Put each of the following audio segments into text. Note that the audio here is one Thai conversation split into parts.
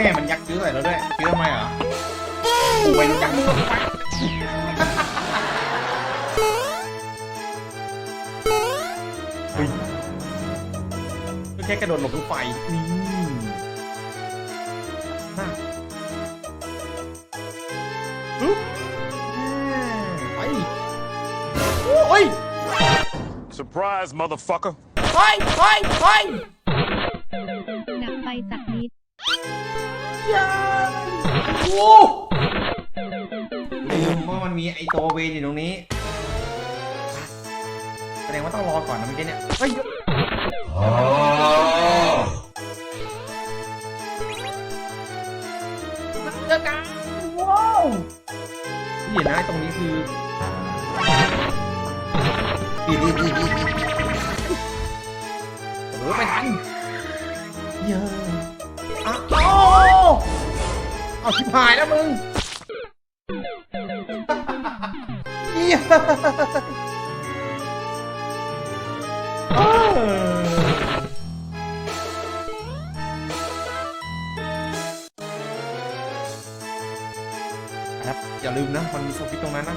ม่มันยักซื้อใส่เราด้วยซื้อทำไมเหรอกูไปรู้จักมึงหรอกไปเฮ้ยก็แค่กระโดดหลบลูกไฟนี่น่าปึ๊บอ่าไปโอ้ย Surprise, motherfucker. เฮ้ยเฮ้ย ลืมว่ามันมีไอตัวเวนอยู่ตรงนี้แสดงว่าต้องรอก่อนนะเมื่อกี้เนี่ยเฮ้ยเจอกันว้าวเห็นนะไอ้ตรงนี้คือ เอาชิบหายแล้วมึงเหี้ยเออครับอย่าลืมนะ มันมีสวิตช์ตรงนั้นนะ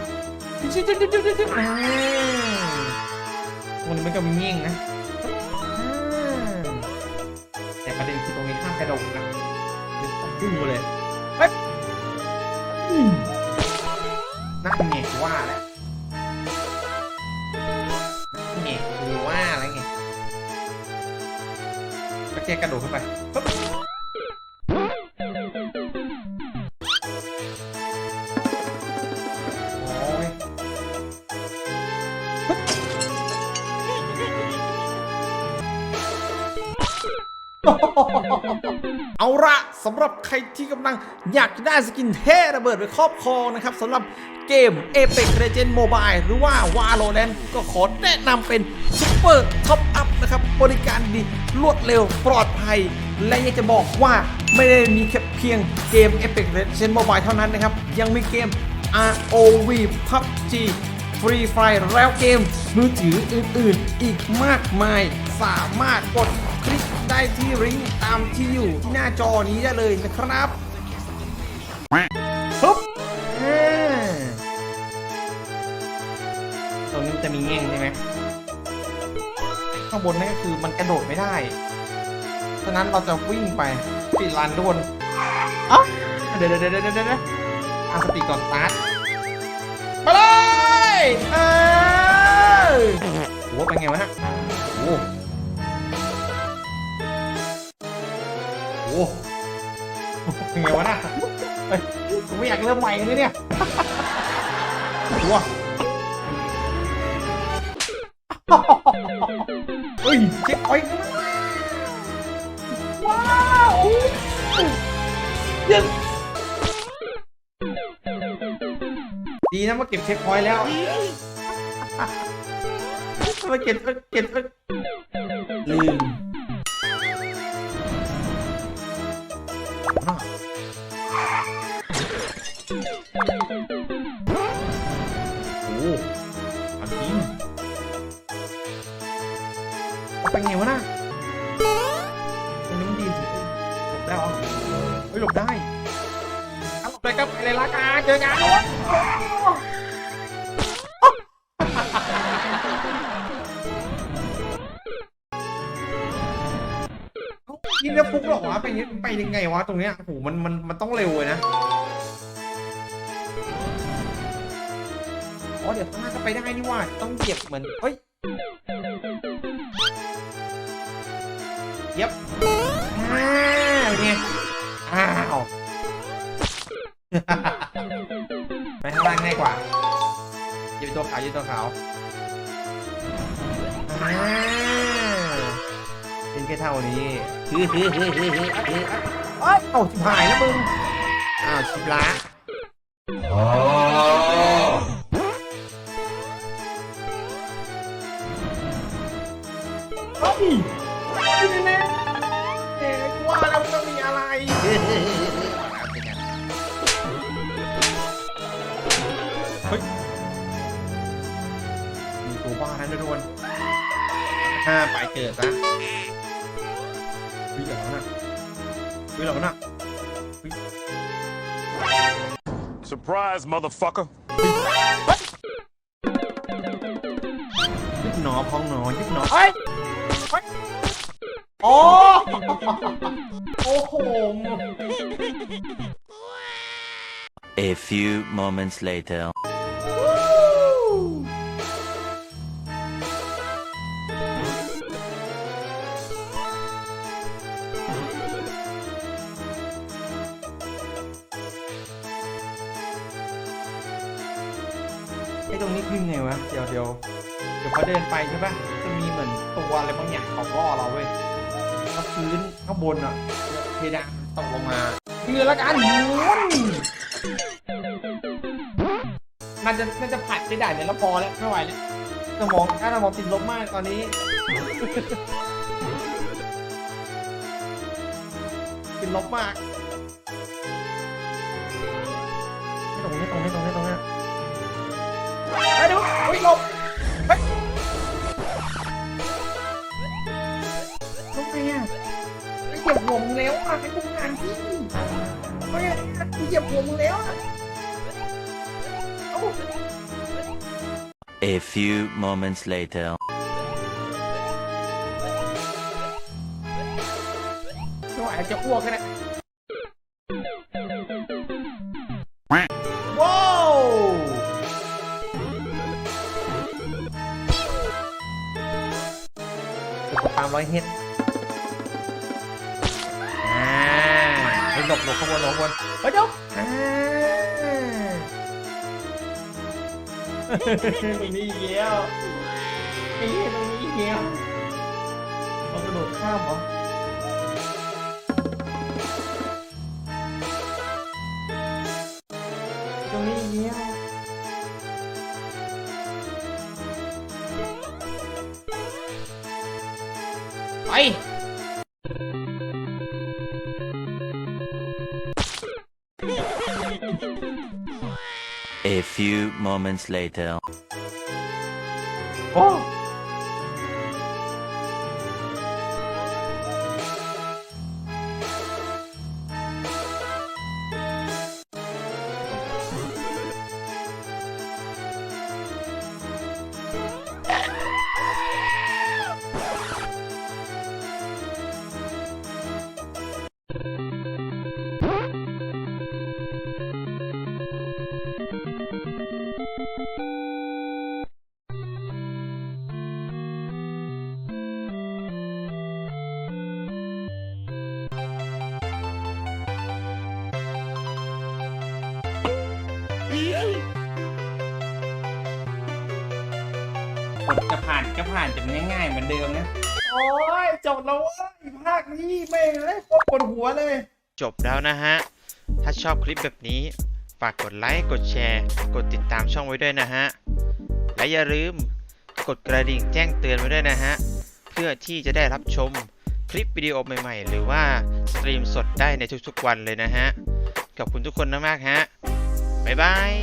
จิ๊บจิ๊บจิ๊บจิ๊บจิ๊บอ่าตรงนี้มันก็มีเงี้ยงนะแต่ประเด็นคือตรงนี้ห้ามกระโดดนะคือต้องพุ่งมาเลยเฮ้ย กระโดดขึ้นไปเอาละสำหรับใครที่กำลังอยากจะได้สกินเท่ระเบิดไปครอบครองนะครับสำหรับ เกม Apex Legends Mobile หรือว่า Valorant ก็ขอแนะนำเป็น Super Top Up นะครับ บริการดีรวดเร็วปลอดภัย และยากจะบอกว่าไม่ได้มีแค่เพียงเกม Apex Legends Mobile เท่านั้นนะครับ ยังมีเกม ROV PUBG ฟรีไฟแล้วเกมมือถืออื่นๆ อีกมากมาย สามารถกดคลิกได้ที่ลิงตามที่อยู่ที่หน้าจอนี้ได้เลยนะครับปึ๊บ จะมีเง่งใช่ไหมข้างบนนั่นก็คือมันกระโดดไม่ได้ฉะนั้นเราจะวิ่งไปปิดลานด้วนอ๊ะเดี๋ยวเดี๋ยวเดี๋ยวเดี๋ยวเดี๋ยวเอาสติก่อนสตาร์ทไปเลยเออโหเป็นไงวะฮะโอ้โหเป็นไงวะน่ะเฮ้ยผมไม่อยากเริ่มใหม่เลยเนี่ยว้ เฮ้ยเช็คพอยต์ว้าวยังดีนะมาเก็บเช็คพอยต์แล้วมาเก็บมาเก็บลืม ฮ้ยหลบได้เอาหลบเลยครับไปเลยละกันเจอกันนี่เนี่ยฟุกหรอวะไปยังไปยังไงวะตรงเนี้ยโอ้โหมันมันมันต้องเร็วเลยนะอ๋อเดี๋ยวข้างหน้าก็ไปได้นี่ว่าต้องเหยียบเหมือนเฮ้ยเย็บอ้าเนี่ย ขาวเหยียบตัวขาวอ้าวเป็นแค่เท่านี้ฮือฮือฮือฮือฮือฮือเอ้ยเอาชิบหายแล้วมึง อ้าวชิบละเฮ้ยนี่แน่เอ๊ะกูว่าแล้วมันต้องมีอะไรเฮ้ย มีตัวบ้านั้นด้วยทุกคนห้าไปเกิดซะวิ่งเหรอนะวิ่งเหรอนะ Surprise, motherfucker. ยึดหนอพองหนอยึดหนอเอ้ยเฮ้ยโอ้โอ้โห A few moments later. ไอ้ตรงนี้คือไงวะ เดี๋ยวเดี๋ยวเดี๋ยวพอเดินไปใช่ปะจะมีเหมือนตัวอะไรบางอย่างเขาล่อเราเว้ยแล้วพื้นข้างบนอะเพดานตกลงมาเรือละกันมุนน่าจะน่าจะผัดไปได้เนี่ยแล้วพอแล้วไม่ไหวแล้วสมองถ้าสมองติดลบมากตอนนี้ติดลบมากไม่ตรงไม่ตรงไม่ตรงไม่ตรง เนี่ยไปดูเฮ้ยหลบเฮ้ยลงไปอะไปเหยียบหัวมึงแล้วอะไอ้พวกงานที่เฮ้ยไปเหยียบหัวมึงแล้วอะเอ้า A few moments later. ไม่ไหวจะอ้วกกันนะ อุปกรณ์ร้อยเฮ็ดอ่าเฮ้ยหลบหลบข้างบนหลบข้างบนเฮ้ยเดี๋ยวอ่าตรงนี้อีกแล้วไอ้เหี้ยตรงนี้อีกแล้วเรากระโดดข้ามเหรอ A few moments later. โกดจะผ่านก็ผ่านจะง่ายๆเหมือนเดิมนะ โอ้ยจบแล้วเว้ยภาคนี้แม่งเลยโคตรปวดหัวเลย จบแล้วนะฮะ ถ้าชอบคลิปแบบนี้ ฝากกดไลค์ กดแชร์ กดติดตามช่องไว้ด้วยนะฮะ และอย่าลืมกดกระดิ่งแจ้งเตือนไว้ด้วยนะฮะ เพื่อที่จะได้รับชมคลิปวิดีโอใหม่ๆ หรือว่าสตรีมสดได้ในทุกๆวันเลยนะฮะ ขอบคุณทุกคนมากๆฮะ บ๊ายบาย